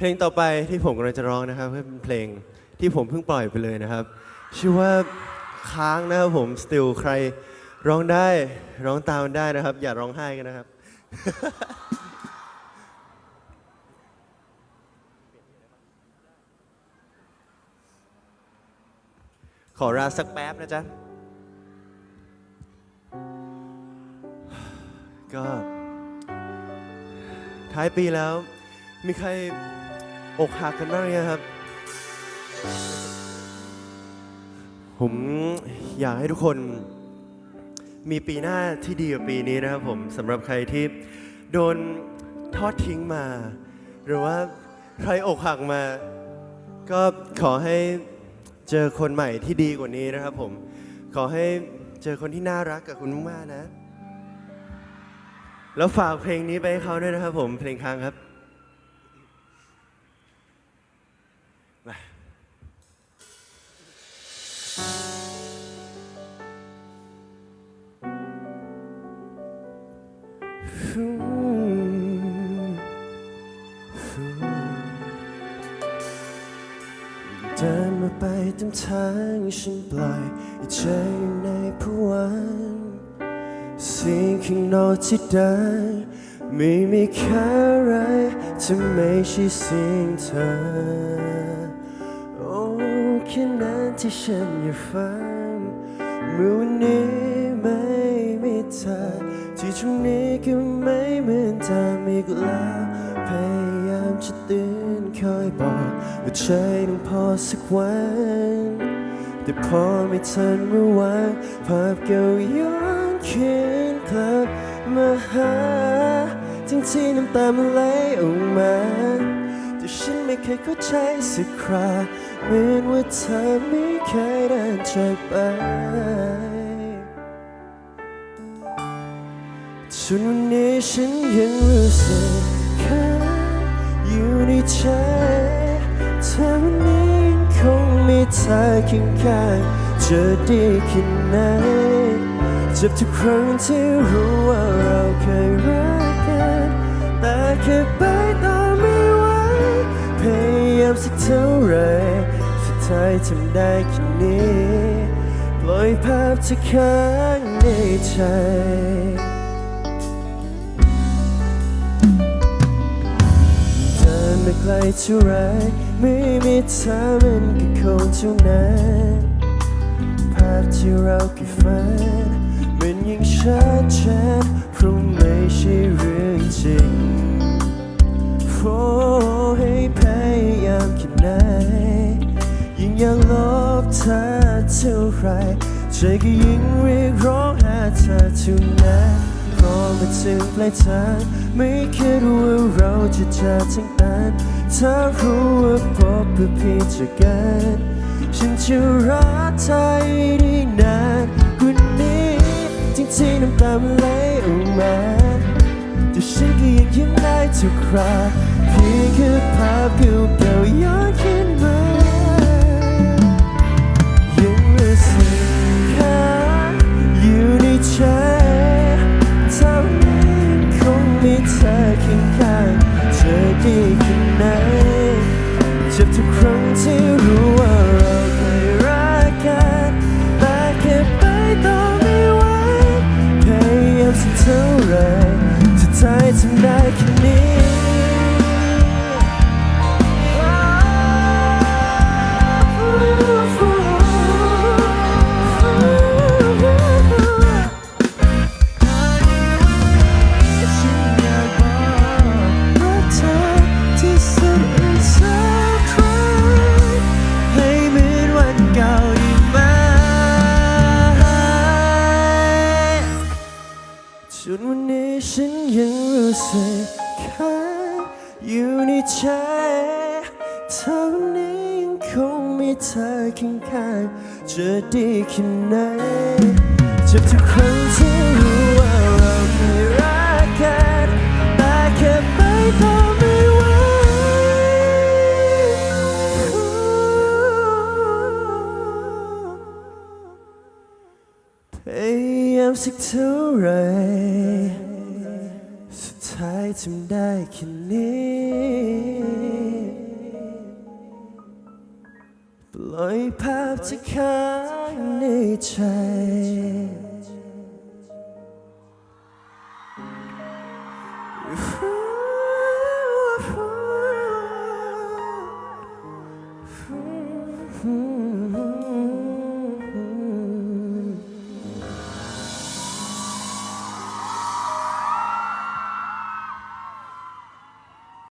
เพลงต่อไปที่ผมกำลังจะร้องนะครับก็เป็นเพลงที่ผมเพิ่งปล่อยไปเลยนะครับ ชื่อว่าค้างนะครับผม still ใครร้องได้ร้องตามได้นะครับ อย่าร้องไห้กันนะครับ ขอราสักแป๊บนะจ๊ะ ก็ ท้ายปีแล้ว มีใคร อกหักกันบ้างหรือยังครับ ผมอยากให้ทุกคนมีปีหน้าที่ดีกว่าปีนี้นะครับผมสำหรับใครที่โดนทอดทิ้งมา หรือว่าใครอกหักมา ก็ขอให้เจอคนใหม่ที่ดีกว่านี้นะครับผม ขอให้เจอคนที่น่ารักกับคุณมากๆนะ แล้วฝากเพลงนี้ไปให้เขาด้วยนะครับผมเพลงค้างครับ มาเดินมาไปตามทางฉันปล่อยให้ใจอยู่ในผวังค์เสียงข้างนอกที่ไดังไม่มีค่าอะไรถ้าไม่ใช่สียงเธอ ค่นั้นที่ฉันอยากฟังเมื่อวันนี้ไม่มีเธอที่ตรงนี้ก็ไม่เหมือนเดิมอีกแล้วพยายามจะตือนคอยบอกว่าใจต้องพอสักวันแต่พอไม่ทันเมื่อวานภาพเก่าย้อนคืนกลับมาหาทั้งที่น้ำตามันไหลออกมาแต่ฉันไม่เคยเข้าใจสักครา เหมือนว่าเธอไม่เคยเดินจากไป จนวันนี้ฉันยังรู้สึกแค่อยู่ในใจเธอวันนี้ยังคงมีเธอเคียงข้างจะดีแค่ไหนเจ็บทุกครั้งที่รู้ว่าเราเคยรักกัน แต่แค่ไปต่อ มสักเท่าไรสุดท้ายทำได้แค่นี้ปล่อยภาพที่ค้างในใจเดินมาไกลเท่าไรไม่มีเธอมันก็คงเท่านั้นภาพที่เราเคยฝันมันยังชัดเจ ไรใจก็ยิ่งเรียกร้องหาเธอท่านั้นพอมาถึงปลายทาง ไม่คิดว่าเราจะเจอทั้งนั้นถ้ารู้ว่าพบเพื่อเพียงจอกันฉันจะรักเธอได้นานกว่านี้จริงๆน้ำตามันไหลออกมาแต่ฉันก็ยังยิ้มได้ทุกคราเพียงแค่ภาพเก่าๆย้อนขึ้น ครั้งที่รู้ว่าเราเคยรักกันแต่แค่ไปต่อไม่ไหวพยายามสักเท่าไรสุดท้ายทำได้แค่นี้ อยู่ในใจเท่านี้ยังคงมีเธอข้างๆจะดีแค่ไหนจ็บทุกครั้งที่รู้ว่าเราเคยรักกันแต่แค่ไปต่อไม่ไหวพยายามสักเท่าไหรสุด ท้ายทำได้แค่นี้ ปล่อยภาพที่ค้างในใจ